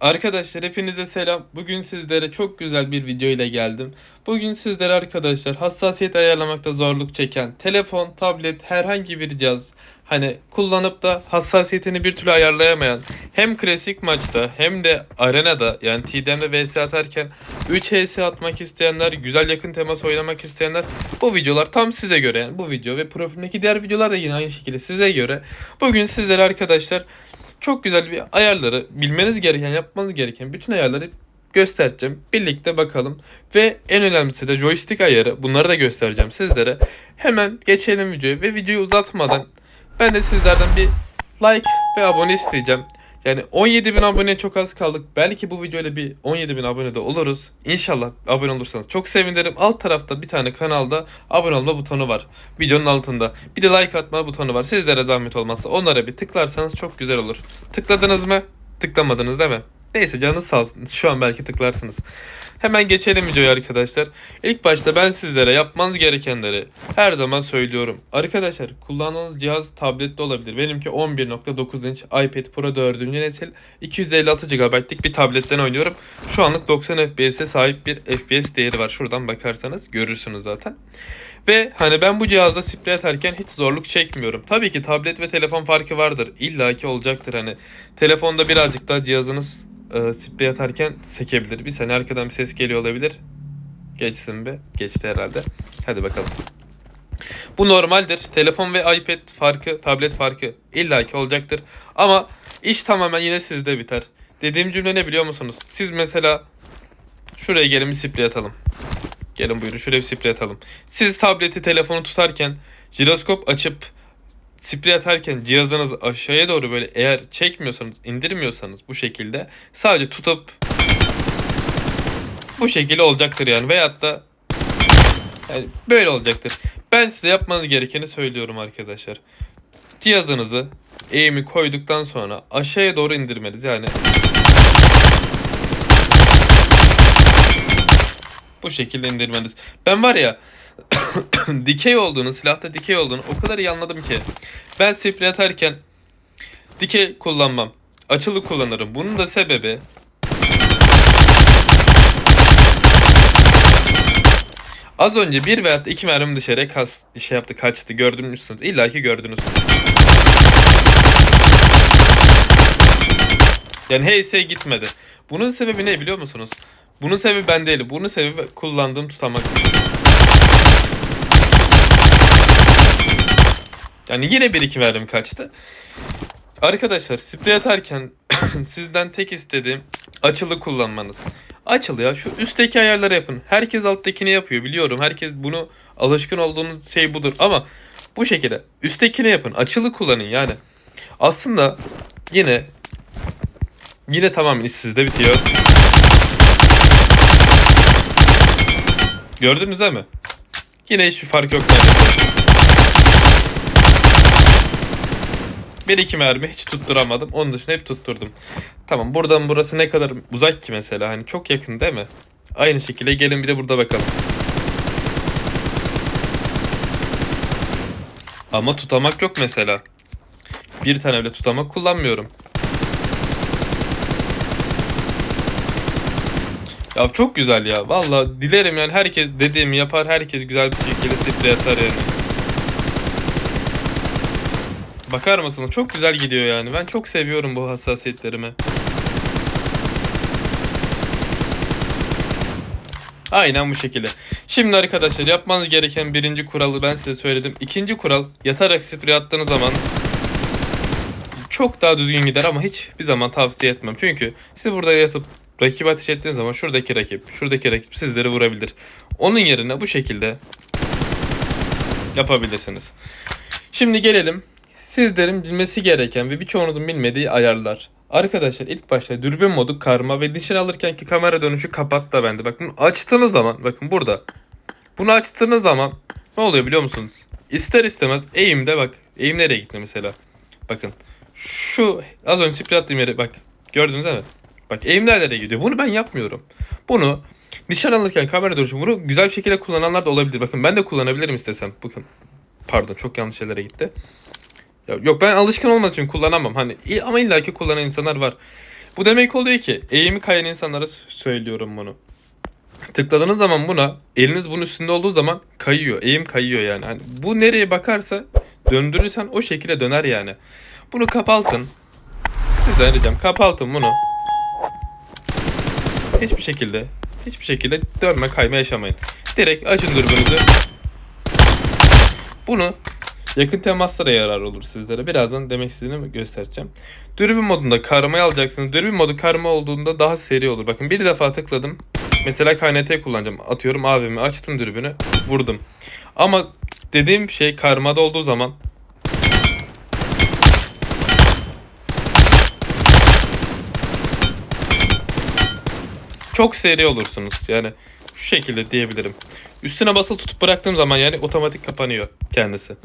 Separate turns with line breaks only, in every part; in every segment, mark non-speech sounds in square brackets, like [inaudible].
Arkadaşlar hepinize selam. Bugün sizlere çok güzel bir video ile geldim. Bugün sizlere arkadaşlar hassasiyet ayarlamakta zorluk çeken telefon, tablet, herhangi bir cihaz hani kullanıp da hassasiyetini bir türlü ayarlayamayan hem klasik maçta hem de arenada yani TDM'de vs atarken 3 HS atmak isteyenler, güzel yakın temas oynamak isteyenler bu videolar tam size göre yani bu video ve profilimdeki diğer videolar da yine aynı şekilde size göre. Bugün sizlere arkadaşlar çok güzel bir ayarları bilmeniz gereken yapmanız gereken bütün ayarları göstereceğim. Birlikte bakalım. Ve en önemlisi de joystick ayarı. Bunları da göstereceğim sizlere. Hemen geçelim videoya ve videoyu uzatmadan ben de sizlerden bir like ve abone isteyeceğim. Yani 17 bin aboneye çok az kaldık. Belki bu videoyla bir 17 bin abone de oluruz. İnşallah abone olursanız çok sevinirim. Alt tarafta bir tane kanalda abone olma butonu var. Videonun altında. Bir de like atma butonu var. Sizlere zahmet olmazsa onlara bir tıklarsanız çok güzel olur. Tıkladınız mı? Tıklamadınız değil mi? Neyse canınız sağ olsun. Şu an belki tıklarsınız. Hemen geçelim videoya arkadaşlar. İlk başta ben sizlere yapmanız gerekenleri her zaman söylüyorum. Arkadaşlar kullandığınız cihaz tabletli olabilir. Benimki 11.9 inç iPad Pro 4. nesil 256 GB'lik bir tabletten oynuyorum. Şu anlık 90 FPS'e sahip bir FPS değeri var. Şuradan bakarsanız görürsünüz zaten. Ve hani ben bu cihazda sprey atarken hiç zorluk çekmiyorum. Tabii ki tablet ve telefon farkı vardır. İlla ki olacaktır hani. Telefonda birazcık daha cihazınız e, sprey atarken sekebilir. Bir sene arkadan bir ses geliyor olabilir. Geçsin be. Geçti herhalde. Hadi bakalım. Bu normaldir. Telefon ve iPad farkı, tablet farkı illaki olacaktır. Ama iş tamamen yine sizde biter. Dediğim cümle ne biliyor musunuz? Siz mesela şuraya gelin bir sprey atalım. Gelin buyurun şuraya bir sprey atalım. Siz tableti, telefonu tutarken jiroskop açıp sprey atarken cihazınızı aşağıya doğru böyle eğer çekmiyorsanız, indirmiyorsanız bu şekilde sadece tutup bu şekilde olacaktır yani veyahut da yani böyle olacaktır. Ben size yapmanız gerekeni söylüyorum arkadaşlar. Cihazınızı eğimi koyduktan sonra aşağıya doğru indirmeniz yani bu şekilde indirmeniz. Ben var ya [coughs] dikey olduğunu, silahta dikey olduğunu o kadar iyi anladım ki. Ben sprey atarken dikey kullanmam. Açılı kullanırım. Bunun da sebebi Az önce bir veya iki mermi dışarıya kas, şey yaptı kaçtı gördünüzsünüz. İlla ki gördünüz. Yani heyse gitmedi. Bunun sebebi ne biliyor musunuz? Bunun sebebi ben değilim. Bunun sebebi kullandığım tutamak. Yani yine bir iki mermi kaçtı. Arkadaşlar sprey atarken [coughs] sizden tek istediğim açılı kullanmanız. Açılı ya şu üstteki ayarları yapın. Herkes alttakini yapıyor biliyorum. Herkes bunu alışkın olduğunuz şey budur ama bu şekilde üsttekini yapın. Açılı kullanın yani. Aslında yine yine tamamen iş sizde bitiyor. Gördünüz değil mi? Yine hiçbir fark yok neredeyse. Bir iki mermi hiç tutturamadım. Onun dışında hep tutturdum. Tamam buradan burası ne kadar uzak ki mesela. Hani çok yakın değil mi? Aynı şekilde gelin bir de burada bakalım. Ama tutamak yok mesela. Bir tane bile tutamak kullanmıyorum. Ya çok güzel ya. Valla dilerim yani herkes dediğimi yapar. Herkes güzel bir şekilde sprey atar yani. Bakar mısınız? Çok güzel gidiyor yani. Ben çok seviyorum bu hassasiyetlerimi. Aynen bu şekilde. Şimdi arkadaşlar yapmanız gereken birinci kuralı ben size söyledim. İkinci kural yatarak sprey attığınız zaman çok daha düzgün gider ama hiç bir zaman tavsiye etmem. Çünkü siz burada yatıp rakip ateş ettiğiniz zaman şuradaki rakip, şuradaki rakip sizleri vurabilir. Onun yerine bu şekilde yapabilirsiniz. Şimdi gelelim sizlerin bilmesi gereken ve birçoğunuzun bilmediği ayarlar. Arkadaşlar ilk başta dürbün modu karma ve nişan alırken ki kamera dönüşü kapat da bende. Bakın açtığınız zaman bakın burada. Bunu açtığınız zaman ne oluyor biliyor musunuz? İster istemez eğimde bak. Eğim nereye gitti mesela? Bakın. Şu az önce sprey attığım yere bak. Gördünüz değil mi? Bak eğim nerelere gidiyor. Bunu ben yapmıyorum. Bunu nişan alırken kamera dönüşü bunu güzel bir şekilde kullananlar da olabilir. Bakın ben de kullanabilirim istesem. Bakın. Pardon çok yanlış yerlere gitti. Ya yok ben alışkın olmadığım için kullanamam. Hani ama illaki kullanan insanlar var. Bu demek oluyor ki eğimi kayan insanlara söylüyorum bunu. Tıkladığınız zaman buna eliniz bunun üstünde olduğu zaman kayıyor. Eğim kayıyor yani. Hani bu nereye bakarsa döndürürsen o şekilde döner yani. Bunu kapaltın. Sizden ricam kapaltın bunu. Hiçbir şekilde hiçbir şekilde dönme kayma yaşamayın. Direkt açın dürbünüzü. Bunu yakın temaslara yarar olur sizlere. Birazdan demek istediğimi göstereceğim. Dürbün modunda karmayı alacaksınız. Dürbün modu karma olduğunda daha seri olur. Bakın bir defa tıkladım. Mesela KNT kullanacağım. Atıyorum abimi açtım dürbünü vurdum. Ama dediğim şey karmada olduğu zaman çok seri olursunuz. Yani şu şekilde diyebilirim. Üstüne basılı tutup bıraktığım zaman yani otomatik kapanıyor kendisi.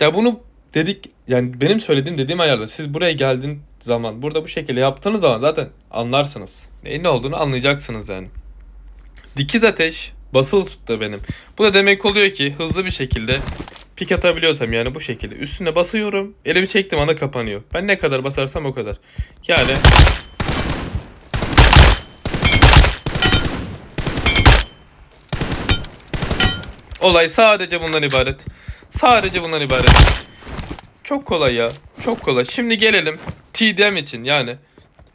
Ya bunu dedik yani benim söylediğim dediğim ayarda siz buraya geldiğin zaman burada bu şekilde yaptığınız zaman zaten anlarsınız. Neyin ne olduğunu anlayacaksınız yani. Dikiz ateş basılı tuttu benim. Bu da demek oluyor ki hızlı bir şekilde pik atabiliyorsam yani bu şekilde üstüne basıyorum elimi çektim anda kapanıyor. Ben ne kadar basarsam o kadar. Yani Olay sadece bundan ibaret. Sadece bundan ibaret. Çok kolay ya. Çok kolay. Şimdi gelelim TDM için yani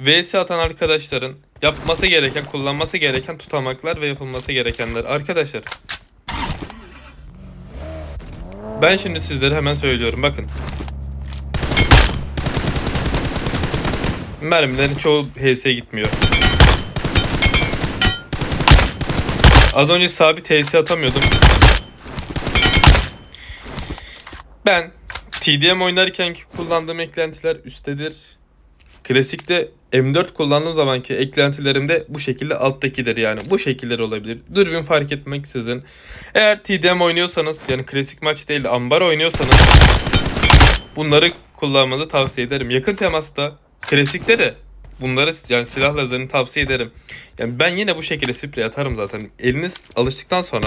VS atan arkadaşların yapması gereken, kullanması gereken tutamaklar ve yapılması gerekenler. Arkadaşlar ben şimdi sizlere hemen söylüyorum. Bakın. Mermilerin çoğu HS'ye gitmiyor. Az önce sabit HS atamıyordum. Ben TDM oynarken ki kullandığım eklentiler üsttedir. Klasikte M4 kullandığım zamanki eklentilerim de bu şekilde alttakidir yani. Bu şekilleri olabilir. Dürbün fark etmeksizin. Eğer TDM oynuyorsanız yani klasik maç değil de ambar oynuyorsanız bunları kullanmanızı tavsiye ederim. Yakın temasta klasikte de bunları yani silah lazerini tavsiye ederim. Yani ben yine bu şekilde sprey atarım zaten. Eliniz alıştıktan sonra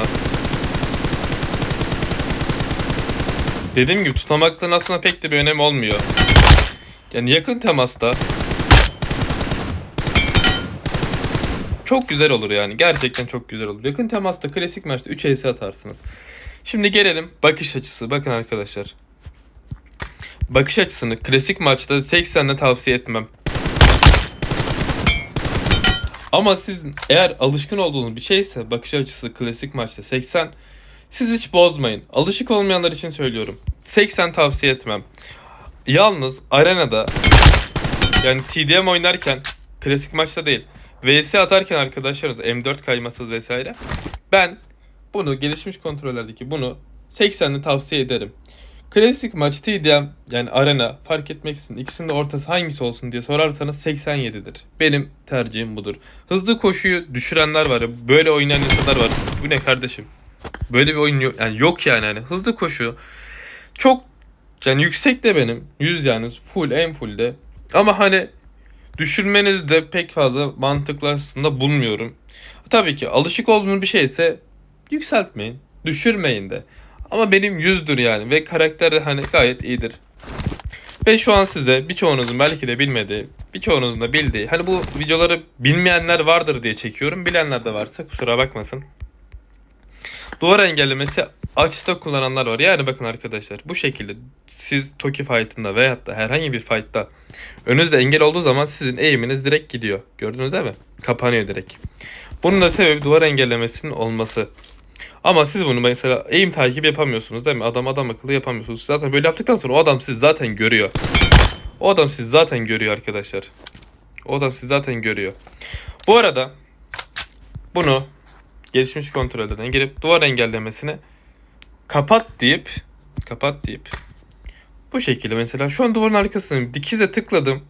Dediğim gibi tutamaklığın aslında pek de bir önemi olmuyor. Yani yakın temasta çok güzel olur yani. Gerçekten çok güzel olur. Yakın temasta klasik maçta 3 ace atarsınız. Şimdi gelelim bakış açısı. Bakın arkadaşlar. Bakış açısını klasik maçta 80'le tavsiye etmem. Ama siz eğer alışkın olduğunuz bir şeyse bakış açısı klasik maçta 80 siz hiç bozmayın. Alışık olmayanlar için söylüyorum. 80 tavsiye etmem. Yalnız arenada yani TDM oynarken klasik maçta değil. VS atarken arkadaşlarınız M4 kaymasız vesaire. Ben bunu gelişmiş kontrollerdeki bunu 80'li tavsiye ederim. Klasik maç TDM yani arena fark etmeksizin ikisinin de ortası hangisi olsun diye sorarsanız 87'dir. Benim tercihim budur. Hızlı koşuyu düşürenler var ya böyle oynayan insanlar var. Bu ne kardeşim? Böyle bir oyun yok yani yok yani hani hızlı koşu çok yani yüksek de benim 100 yani full en full de ama hani düşürmeniz de pek fazla mantıklı aslında bulmuyorum. Tabii ki alışık olduğunuz bir şeyse yükseltmeyin düşürmeyin de ama benim 100'dür yani ve karakter de hani gayet iyidir. Ve şu an size birçoğunuzun belki de bilmediği, birçoğunuzun da bildiği, hani bu videoları bilmeyenler vardır diye çekiyorum. Bilenler de varsa kusura bakmasın. Duvar engellemesi açta kullananlar var. Yani bakın arkadaşlar bu şekilde siz Toki fight'ında veyahut da herhangi bir fight'ta önünüzde engel olduğu zaman sizin eğiminiz direkt gidiyor. Gördünüz değil mi? Kapanıyor direkt. Bunun da sebebi duvar engellemesinin olması. Ama siz bunu mesela eğim takibi yapamıyorsunuz değil mi? Adam adam akıllı yapamıyorsunuz. Zaten böyle yaptıktan sonra o adam sizi zaten görüyor. O adam sizi zaten görüyor arkadaşlar. O adam sizi zaten görüyor. Bu arada bunu gelişmiş kontrollerden girip duvar engellemesini kapat deyip kapat deyip bu şekilde mesela şu an duvarın arkasını dikize tıkladım.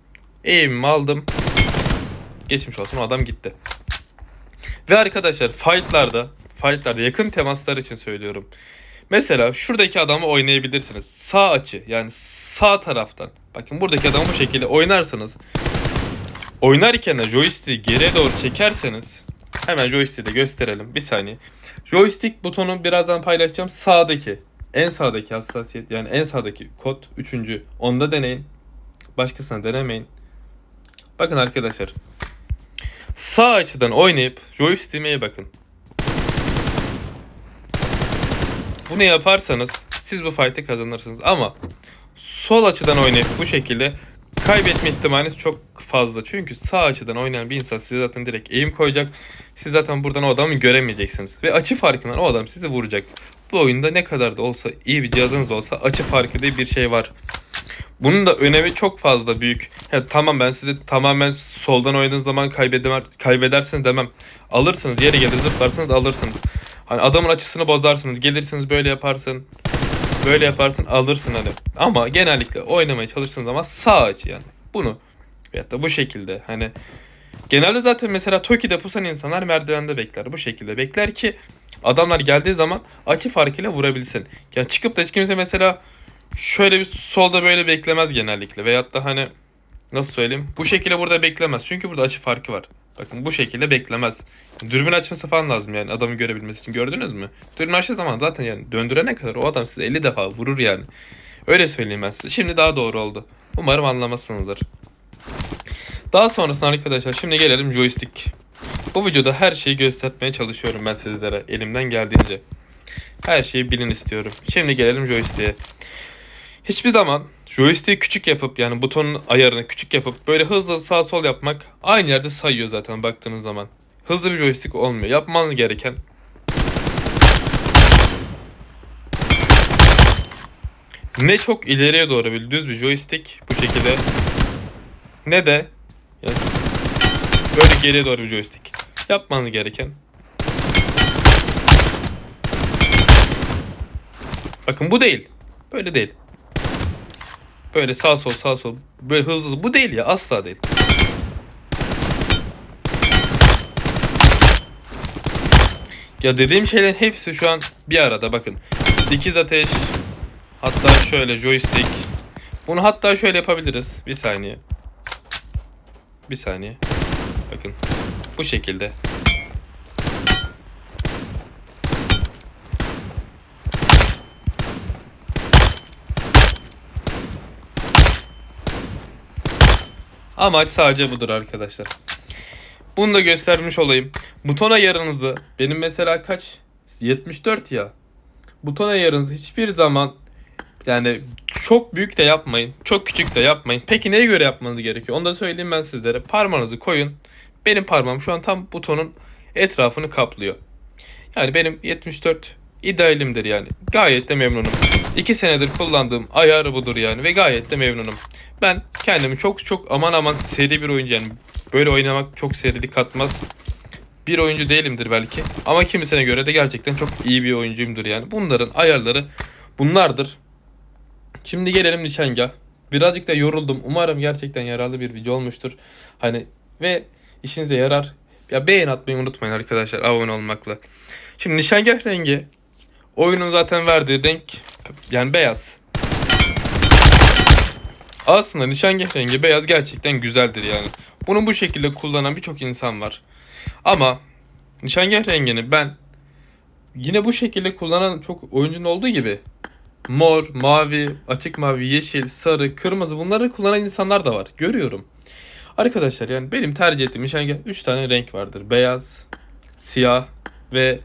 Eğimimi aldım. Geçmiş olsun adam gitti. Ve arkadaşlar fightlarda fightlarda yakın temaslar için söylüyorum. Mesela şuradaki adamı oynayabilirsiniz. Sağ açı yani sağ taraftan. Bakın buradaki adamı bu şekilde oynarsanız oynarken de joystick'i geriye doğru çekerseniz hemen joystick'i de gösterelim. Bir saniye. Joystick butonu birazdan paylaşacağım. Sağdaki en sağdaki hassasiyet yani en sağdaki kod üçüncü. Onda deneyin. Başkasına denemeyin. Bakın arkadaşlar. Sağ açıdan oynayıp joystick'e bakın. Bunu yaparsanız siz bu fight'ı kazanırsınız ama sol açıdan oynayıp bu şekilde kaybetme ihtimaliniz çok fazla. Çünkü sağ açıdan oynayan bir insan size zaten direkt eğim koyacak. Siz zaten buradan o adamı göremeyeceksiniz. Ve açı farkından o adam sizi vuracak. Bu oyunda ne kadar da olsa iyi bir cihazınız olsa açı farkı diye bir şey var. Bunun da önemi çok fazla büyük. Ya tamam ben size tamamen soldan oynadığınız zaman kaybeder, kaybedersiniz demem. Alırsınız yere gelir zıplarsınız alırsınız. Hani adamın açısını bozarsınız. Gelirsiniz böyle yaparsın. Böyle yaparsın alırsın hani. Ama genellikle oynamaya çalıştığın zaman sağ açı yani. Bunu veyahut da bu şekilde hani genelde zaten mesela Toki'de pusan insanlar merdivende bekler. Bu şekilde bekler ki adamlar geldiği zaman açı farkıyla vurabilsin. Ya çıkıp da hiç kimse mesela şöyle bir solda böyle beklemez genellikle. Veyahut da hani nasıl söyleyeyim bu şekilde burada beklemez. Çünkü burada açı farkı var. Bakın bu şekilde beklemez. Dürbün açması falan lazım yani adamı görebilmesi için. Gördünüz mü? Dürbün açtığı zaman zaten yani döndürene kadar o adam size 50 defa vurur yani. Öyle söyleyeyim ben size. Şimdi daha doğru oldu. Umarım anlamışsınızdır. Daha sonrasında arkadaşlar şimdi gelelim joystick. Bu videoda her şeyi göstermeye çalışıyorum ben sizlere elimden geldiğince. Her şeyi bilin istiyorum. Şimdi gelelim joystick'e. Hiçbir zaman joystick'i küçük yapıp yani butonun ayarını küçük yapıp böyle hızlı sağ sol yapmak aynı yerde sayıyor zaten baktığınız zaman. Hızlı bir joystick olmuyor. Yapmanız gereken ne çok ileriye doğru bir düz bir joystick bu şekilde ne de yani böyle geriye doğru bir joystick. Yapmanız gereken Bakın bu değil. Böyle değil. Böyle sağ sol sağ sol böyle hızlı hızlı. Bu değil ya asla değil. Ya dediğim şeylerin hepsi şu an bir arada bakın. Dikiz ateş. Hatta şöyle joystick. Bunu hatta şöyle yapabiliriz. Bir saniye. Bir saniye. Bakın. Bu şekilde. Amaç sadece budur arkadaşlar. Bunu da göstermiş olayım. Buton ayarınızı benim mesela kaç? 74 ya. Buton ayarınızı hiçbir zaman yani çok büyük de yapmayın. Çok küçük de yapmayın. Peki neye göre yapmanız gerekiyor? Onu da söyleyeyim ben sizlere. Parmağınızı koyun. Benim parmağım şu an tam butonun etrafını kaplıyor. Yani benim 74 idealimdir yani. Gayet de memnunum. 2 senedir kullandığım ayarı budur yani ve gayet de memnunum. Ben kendimi çok çok aman aman seri bir oyuncu yani böyle oynamak çok serilik katmaz. Bir oyuncu değilimdir belki ama kimisine göre de gerçekten çok iyi bir oyuncuyumdur yani. Bunların ayarları bunlardır. Şimdi gelelim nişangah. Birazcık da yoruldum. Umarım gerçekten yararlı bir video olmuştur. Hani ve işinize yarar. Ya beğen atmayı unutmayın arkadaşlar abone olmakla. Şimdi nişangah rengi oyunun zaten verdiği renk yani beyaz. Aslında nişangah rengi beyaz gerçekten güzeldir yani. Bunu bu şekilde kullanan birçok insan var. Ama nişangah rengini ben yine bu şekilde kullanan çok oyuncunun olduğu gibi mor, mavi, açık mavi, yeşil, sarı, kırmızı bunları kullanan insanlar da var. Görüyorum. Arkadaşlar yani benim tercih ettiğim nişangah 3 tane renk vardır. Beyaz, siyah ve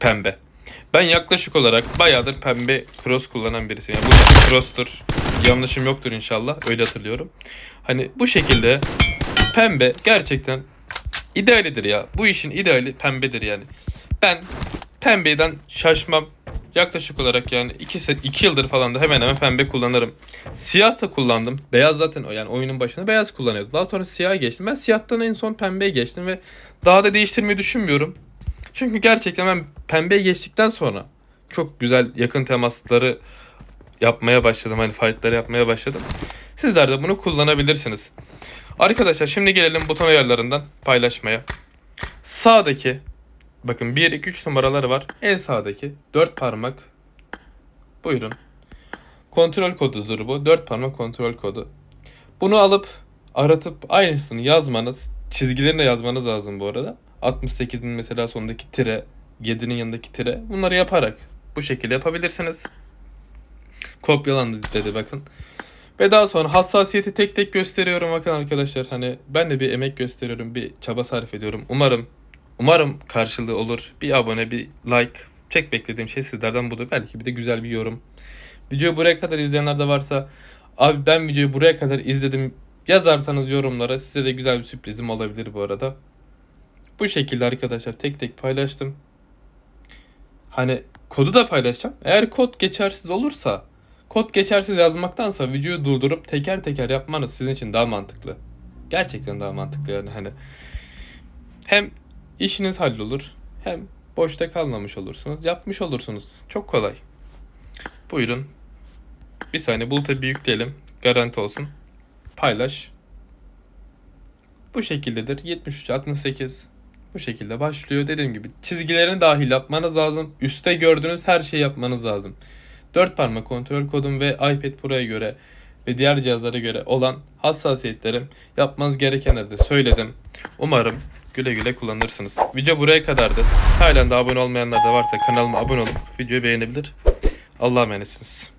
pembe. Ben yaklaşık olarak bayağıdır pembe cross kullanan birisiyim. Yani bu bir cross'tur. Yanlışım yoktur inşallah. Öyle hatırlıyorum. Hani bu şekilde pembe gerçekten idealidir ya. Bu işin ideali pembedir yani. Ben pembeden şaşmam. Yaklaşık olarak yani 2 2 yıldır falan da hemen hemen pembe kullanırım. Siyah da kullandım. Beyaz zaten o yani oyunun başında beyaz kullanıyordum. Daha sonra siyah geçtim. Ben siyahtan en son pembeye geçtim ve daha da değiştirmeyi düşünmüyorum. Çünkü gerçekten ben pembeye geçtikten sonra çok güzel yakın temasları yapmaya başladım. Hani fightları yapmaya başladım. Sizler de bunu kullanabilirsiniz. Arkadaşlar şimdi gelelim buton ayarlarından paylaşmaya. Sağdaki bakın 1 2 3 numaraları var. En sağdaki 4 parmak. Buyurun. Kontrol kodudur bu. 4 parmak kontrol kodu. Bunu alıp aratıp aynısını yazmanız, çizgilerini de yazmanız lazım bu arada. 68'in mesela sondaki tire, 7'nin yanındaki tire. Bunları yaparak bu şekilde yapabilirsiniz. Kopyalandı dedi bakın. Ve daha sonra hassasiyeti tek tek gösteriyorum bakın arkadaşlar. Hani ben de bir emek gösteriyorum, bir çaba sarf ediyorum. Umarım umarım karşılığı olur. Bir abone, bir like. Tek beklediğim şey sizlerden budur. Belki bir de güzel bir yorum. Videoyu buraya kadar izleyenler de varsa abi ben videoyu buraya kadar izledim yazarsanız yorumlara size de güzel bir sürprizim olabilir bu arada. Bu şekilde arkadaşlar tek tek paylaştım. Hani kodu da paylaşacağım. Eğer kod geçersiz olursa kod geçersiz yazmaktansa videoyu durdurup teker teker yapmanız sizin için daha mantıklı. Gerçekten daha mantıklı yani hani. Hem işiniz hallolur hem boşta kalmamış olursunuz. Yapmış olursunuz. Çok kolay. Buyurun. Bir saniye buluta bir. Garanti olsun. Paylaş. Bu şekildedir. 73 68 bu şekilde başlıyor. Dediğim gibi çizgilerini dahil yapmanız lazım. Üste gördüğünüz her şeyi yapmanız lazım. 4 parmak kontrol kodum ve iPad Pro'ya göre ve diğer cihazlara göre olan hassasiyetlerim yapmanız gerekenleri de söyledim. Umarım güle güle kullanırsınız. Video buraya kadardı. Halen de abone olmayanlar da varsa kanalıma abone olup videoyu beğenebilir. Allah'a emanetsiniz.